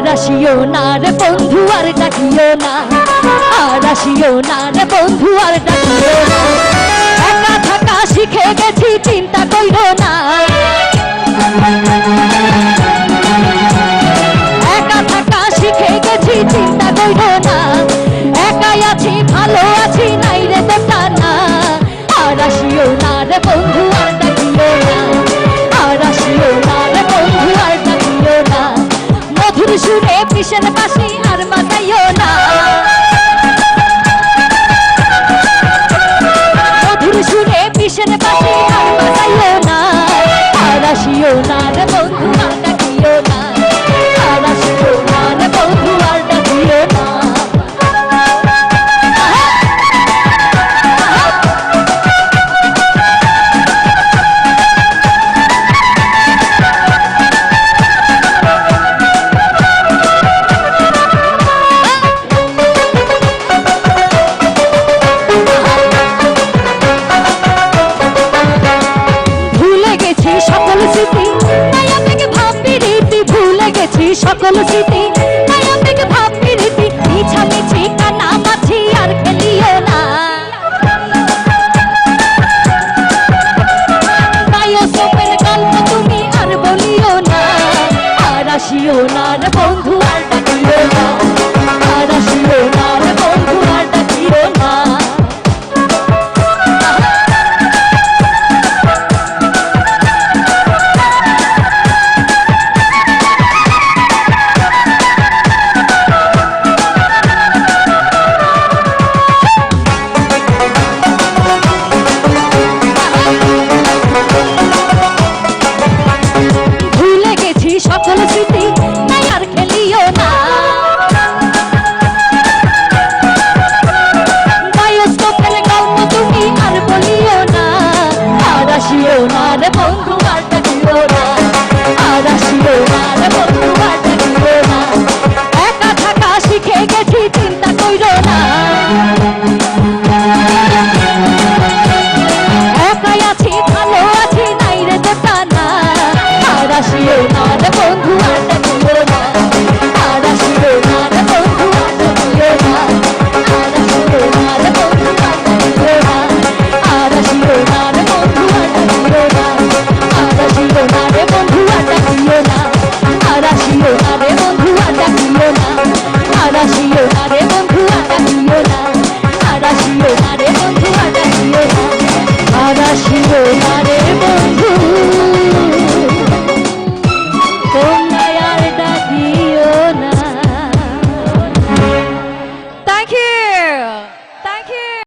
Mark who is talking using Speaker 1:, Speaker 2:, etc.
Speaker 1: আরাশিও না রে বন্ধু, আর ডাকিও না। আরাশিও না রে বন্ধু, আর ডাকিও না। একা থাকা শিখে গেছি, চিন্তা কইরো না। একা থাকা শিখে গেছি, চিন্তা কইরো না। একাই আছি, ভালো আছি, নাই রে দোকানা আর আসিও না রে বন্ধু মধুর সুরে কৃষণ বাসি আর বাজাইও না। মধুর সুরে কৃষণ বাসি আর বাজাইও না। আর আসিও না। অনুচিতি মায়াবিক ভাব প্রীতি মিছা মিছি কানা মাছি আর খেলিও না। গায়ো সোপের গল্প তুমি আর বলিও না, আর আসিও না
Speaker 2: பௌர்ணமி